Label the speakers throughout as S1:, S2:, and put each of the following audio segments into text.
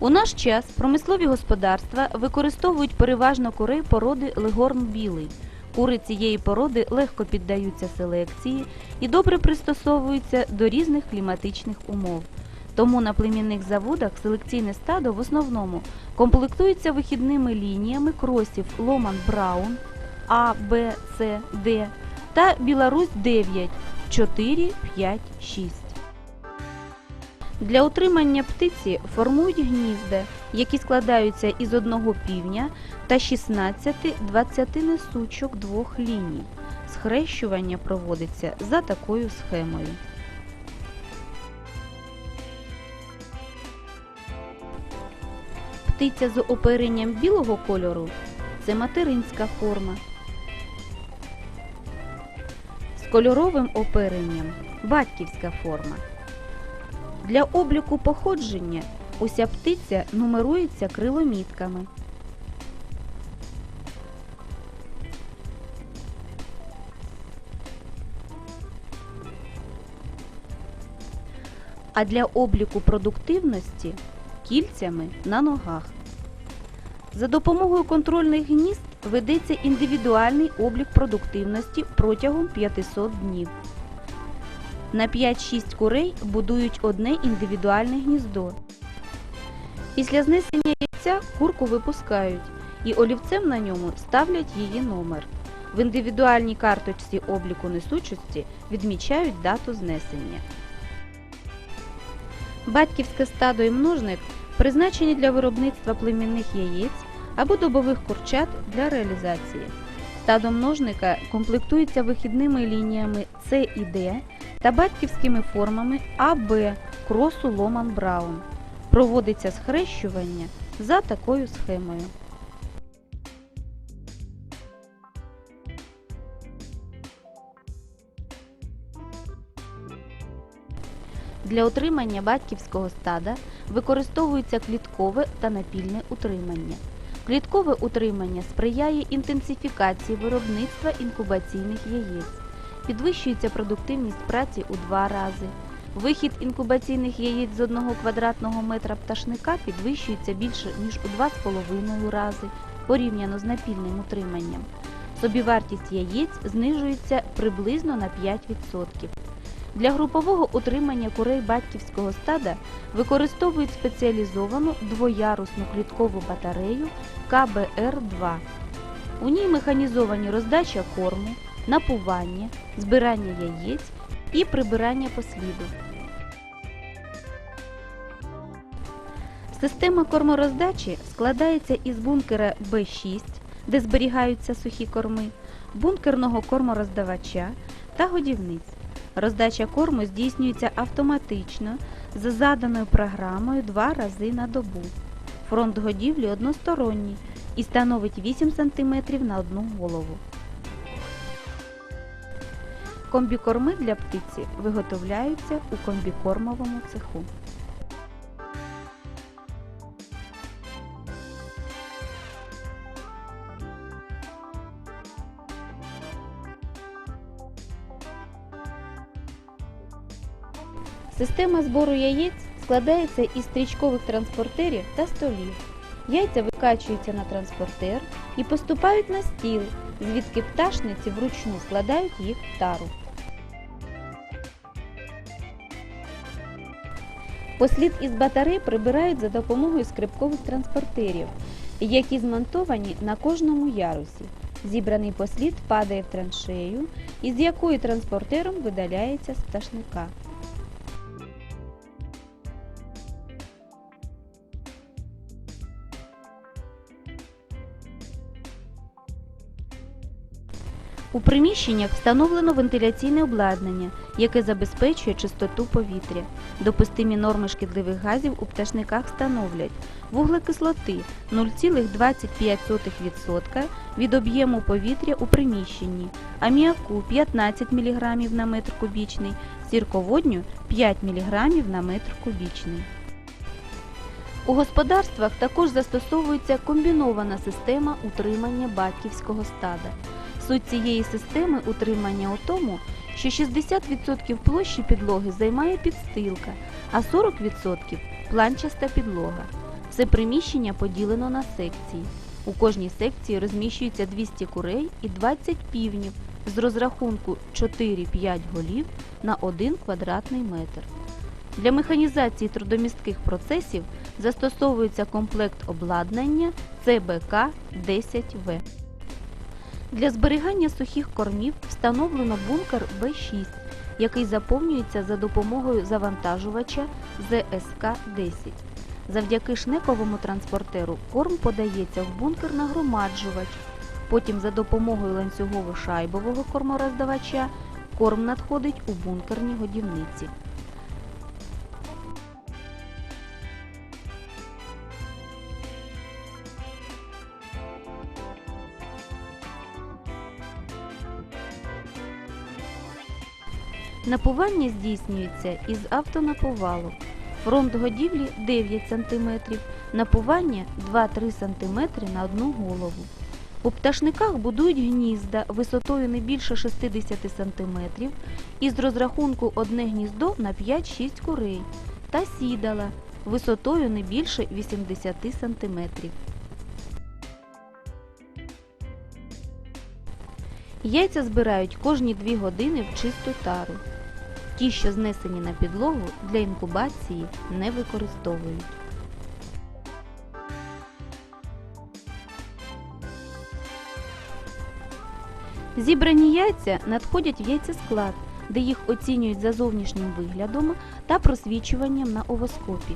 S1: У наш час промислові господарства використовують переважно кури породи легорн білий. Кури цієї породи легко піддаються селекції і добре пристосовуються до різних кліматичних умов. Тому на племінних заводах селекційне стадо в основному комплектується вихідними лініями кросів Ломан Браун А, Б, С, Д та Білорусь 9 4, 5, 6. Для утримання птиці формують гнізда, які складаються із одного півня та 16-20 несучок двох ліній. Схрещування проводиться за такою схемою. Птиця з оперенням білого кольору це материнська форма. З кольоровим оперенням батьківська форма. Для обліку походження уся птиця нумерується криломітками. А для обліку продуктивності кільцями на ногах. За допомогою контрольних гнізд ведеться індивідуальний облік продуктивності протягом 500 днів. На 5-6 курей будують одне індивідуальне гніздо. Після знесення яйця курку випускають і олівцем на ньому ставлять її номер. В індивідуальній карточці обліку несучості відмічають дату знесення. Батьківське стадо і множник призначені для виробництва племінних яєць або добових курчат для реалізації. Стадо множника комплектується вихідними лініями С і Д та батьківськими формами АБ кросу Ломан Браун. Проводиться схрещування за такою схемою. Для отримання батьківського стада використовується кліткове та напільне утримання. Кліткове утримання сприяє інтенсифікації виробництва інкубаційних яєць. Підвищується продуктивність праці у два рази. Вихід інкубаційних яєць з одного квадратного метра пташника підвищується більше ніж у 2,5 рази порівняно з напільним утриманням. Собівартість яєць знижується приблизно на 5%. Для групового утримання курей батьківського стада використовують спеціалізовану двоярусну кліткову батарею КБР-2. У ній механізовані роздача корму, напування, збирання яєць і прибирання посліду. Система кормороздачі складається із бункера Б6, де зберігаються сухі корми, бункерного кормороздавача та годівниць. Роздача корму здійснюється автоматично за заданою програмою два рази на добу. Фронт годівлі односторонній і становить 8 см на одну голову. Комбікорми для птиці виготовляються у комбікормовому цеху. Система збору яєць складається із стрічкових транспортерів та столів. Яйця викачуються на транспортер і поступають на стіл, звідки пташниці вручну складають їх в тару. Послід із батарей прибирають за допомогою скрипкових транспортерів, які змонтовані на кожному ярусі. Зібраний послід падає в траншею, із якої транспортером видаляється з пташника. У приміщеннях встановлено вентиляційне обладнання, яке забезпечує чистоту повітря. Допустимі норми шкідливих газів у пташниках становлять вуглекислоти 0,25% від об'єму повітря у приміщенні, аміаку 15 мг на метр кубічний, сірководню 5 мг на метр кубічний. У господарствах також застосовується комбінована система утримання батьківського стада. Суть цієї системи утримання у тому, що 60% площі підлоги займає підстилка, а 40% планчаста підлога. Все приміщення поділено на секції. У кожній секції розміщується 200 курей і 20 півнів з розрахунку 4-5 голів на 1 квадратний метр. Для механізації трудомістких процесів застосовується комплект обладнання ЦБК-10В. Для зберігання сухих кормів встановлено бункер Б6, який заповнюється за допомогою завантажувача ЗСК-10. Завдяки шнековому транспортеру корм подається в бункер нагромаджувач. Потім за допомогою ланцюгово-шайбового кормороздавача корм надходить у бункерні годівниці. Напування здійснюється із автонаповалу. Фронт годівлі 9 см, напування 2-3 см на одну голову. У пташниках будують гнізда висотою не більше 60 см із розрахунку одне гніздо на 5-6 курей та сідала висотою не більше 80 см. Яйця збирають кожні 2 години в чисту тару. Ті, що знесені на підлогу, для інкубації не використовують. Зібрані яйця надходять в яйцесклад, де їх оцінюють за зовнішнім виглядом та просвічуванням на овоскопі.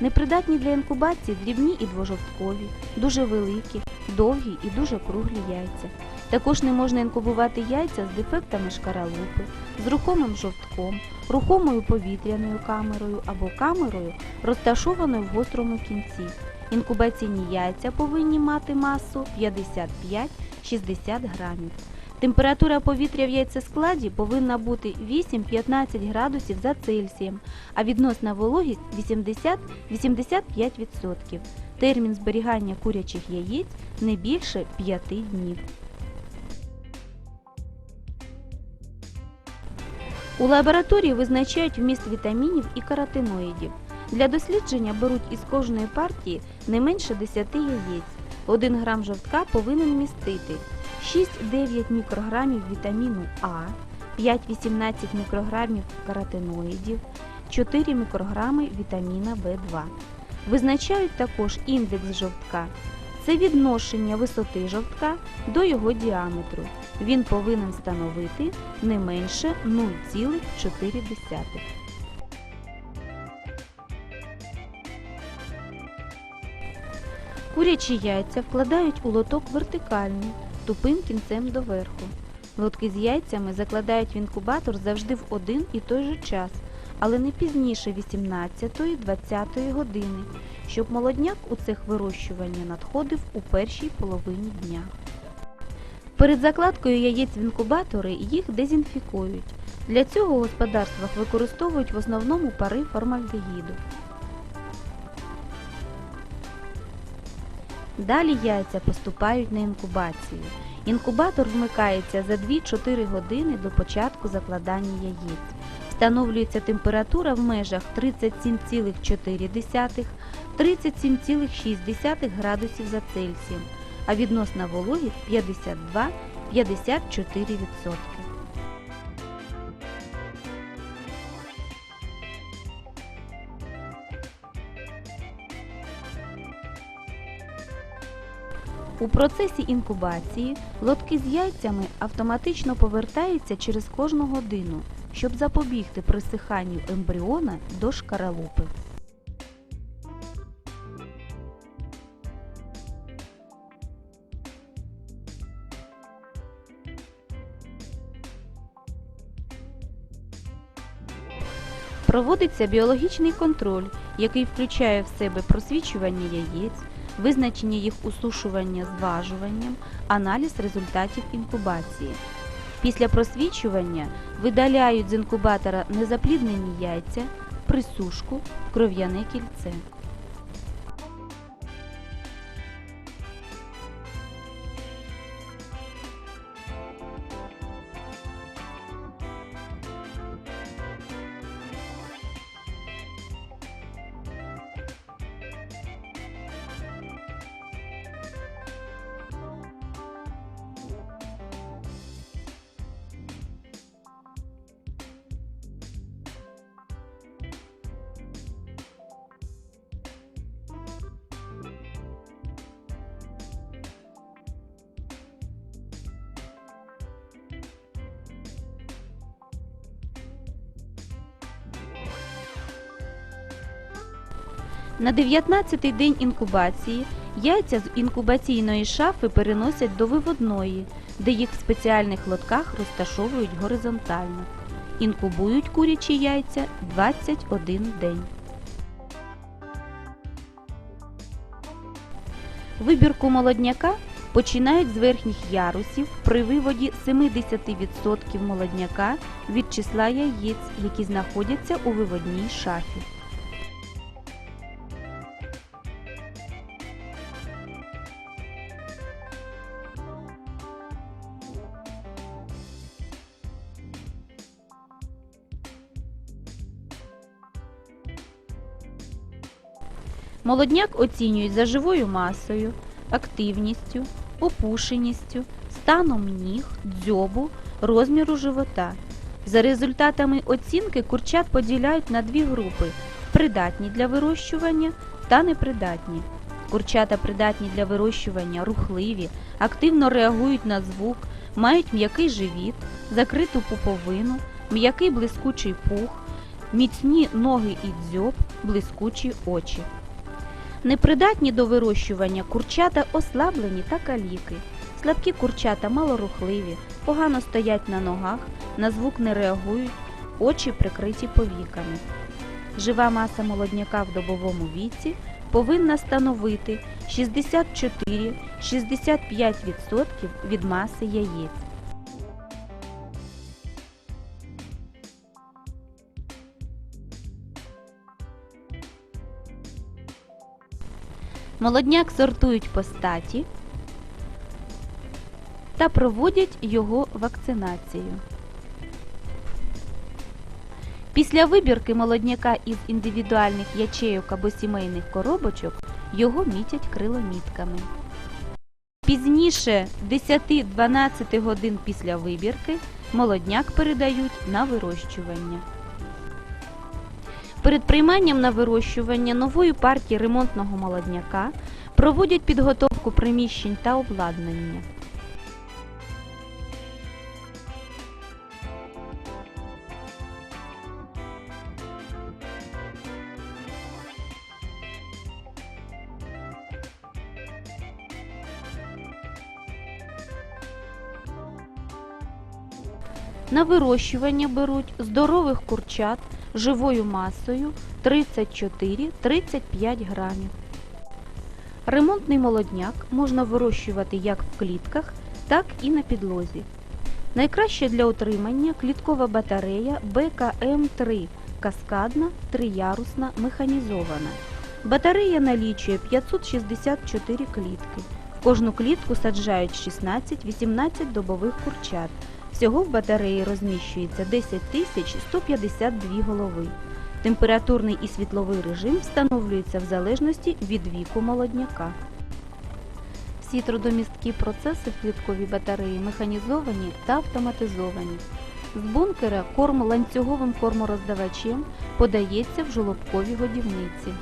S1: Непридатні для інкубації дрібні і двожовткові, дуже великі, довгі і дуже круглі яйця. Також не можна інкубувати яйця з дефектами шкаралупи, з рухомим жовтком, рухомою повітряною камерою або камерою, розташованою в гострому кінці. Інкубаційні яйця повинні мати масу 55-60 грамів. Температура повітря в яйцескладі повинна бути 8-15 градусів за Цельсієм, а відносна вологість 80-85%. Термін зберігання курячих яєць не більше 5 днів. У лабораторії визначають вміст вітамінів і каротиноїдів. Для дослідження беруть із кожної партії не менше 10 яєць. 1 грам жовтка повинен містити 6-9 мікрограмів вітаміну А, 5-18 мікрограмів каротиноїдів, 4 мікрограми вітаміна В2. Визначають також індекс жовтка. Це відношення висоти жовтка до його діаметру. Він повинен становити не менше 0,4. Курячі яйця вкладають у лоток вертикально, тупим кінцем доверху. Лотки з яйцями закладають в інкубатор завжди в один і той же час, але не пізніше 18-20 години, щоб молодняк у цех вирощування надходив у першій половині дня. Перед закладкою яєць в інкубатори їх дезінфікують. Для цього у господарствах використовують в основному пари формальдегіду. Далі яйця поступають на інкубацію. Інкубатор вмикається за 2-4 години до початку закладання яєць. Встановлюється температура в межах 37,4-37,6 градусів за Цельсієм, а відносна вологість 52-54%. У процесі інкубації лотки з яйцями автоматично повертаються через кожну годину, щоб запобігти присиханню ембріона до шкаралупи. Проводиться біологічний контроль, який включає в себе просвічування яєць, визначення їх усушування зважуванням, аналіз результатів інкубації. Після просвічування видаляють з інкубатора незапліднені яйця, присушку, кров'яне кільце. На 19-й день інкубації яйця з інкубаційної шафи переносять до виводної, де їх в спеціальних лотках розташовують горизонтально. Інкубують курячі яйця 21 день. Вибірку молодняка починають з верхніх ярусів при виводі 70% молодняка від числа яєць, які знаходяться у виводній шафі. Молодняк оцінюють за живою масою, активністю, опушеністю, станом ніг, дзьобу, розміру живота. За результатами оцінки курчат поділяють на дві групи придатні для вирощування та непридатні. Курчата придатні для вирощування рухливі, активно реагують на звук, мають м'який живіт, закриту пуповину, м'який блискучий пух, міцні ноги і дзьоб, блискучі очі. Непридатні до вирощування курчата ослаблені та каліки. Слабкі курчата малорухливі, погано стоять на ногах, на звук не реагують, очі прикриті повіками. Жива маса молодняка в добовому віці повинна становити 64-65% від маси яєць. Молодняк сортують по статі та проводять його вакцинацію. Після вибірки молодняка із індивідуальних ячейок або сімейних коробочок його мітять криломітками. Пізніше 10-12 годин після вибірки молодняк передають на вирощування. Перед прийманням на вирощування нової партії ремонтного молодняка проводять підготовку приміщень та обладнання. На вирощування беруть здорових курчат живою масою 34-35 грамів. Ремонтний молодняк можна вирощувати як в клітках, так і на підлозі. Найкраще для утримання кліткова батарея БКМ-3 каскадна, триярусна, механізована. Батарея налічує 564 клітки. В кожну клітку саджають 16-18 добових курчат. Всього в батареї розміщується 10 тисяч 152 голови. Температурний і світловий режим встановлюється в залежності від віку молодняка. Всі трудомісткі процеси в клітковій батареї механізовані та автоматизовані. З бункера корм ланцюговим кормороздавачем подається в жолобкові годівниці.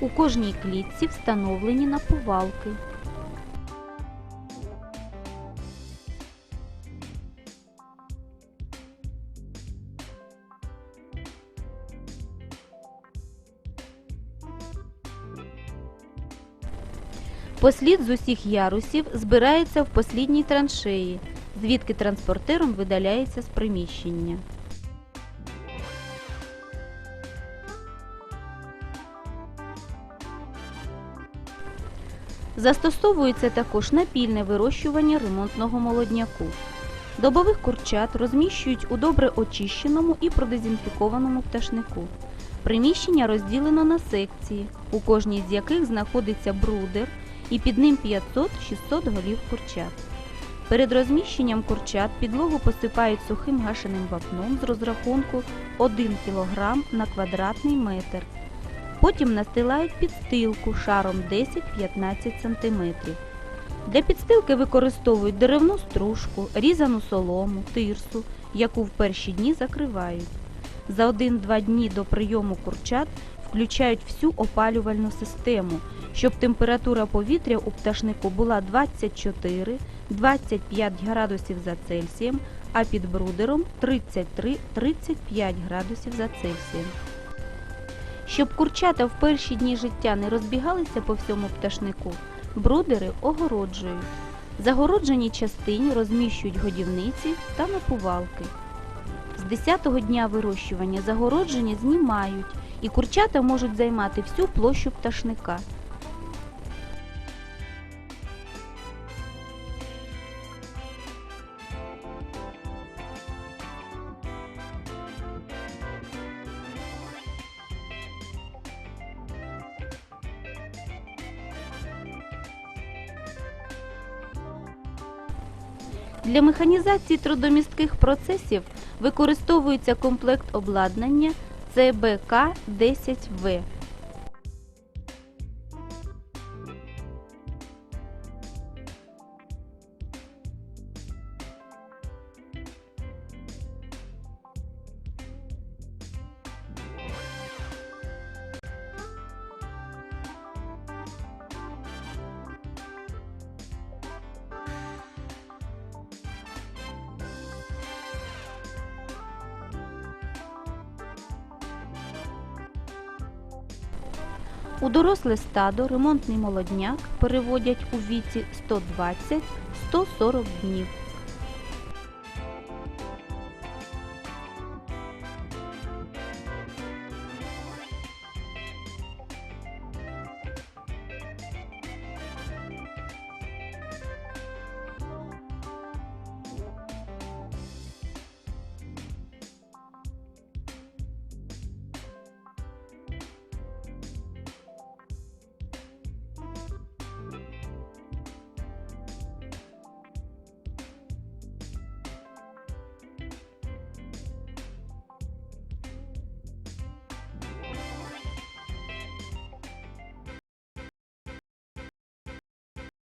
S1: У кожній клітці встановлені напувалки. Послід з усіх ярусів збирається в послідній траншеї, звідки транспортером видаляється з приміщення. Застосовується також напільне вирощування ремонтного молодняку. Добових курчат розміщують у добре очищеному і продезінфікованому пташнику. Приміщення розділено на секції, у кожній з яких знаходиться брудер і під ним 500-600 голів курчат. Перед розміщенням курчат підлогу посипають сухим гашеним вапном з розрахунку 1 кг на квадратний метр. Потім настилають підстилку шаром 10-15 см. Для підстилки використовують деревну стружку, різану солому, тирсу, яку в перші дні закривають. За 1-2 дні до прийому курчат включають всю опалювальну систему, щоб температура повітря у пташнику була 24-25 градусів за Цельсієм, а під брудером 33-35 градусів за Цельсієм. Щоб курчата в перші дні життя не розбігалися по всьому пташнику, брудери огороджують. Загороджені частині розміщують годівниці та напувалки. З 10-го дня вирощування загородження знімають, і курчата можуть займати всю площу пташника. Для механізації трудомістких процесів використовується комплект обладнання ЦБК-10В. У доросле стадо ремонтний молодняк переводять у віці 120-140 днів.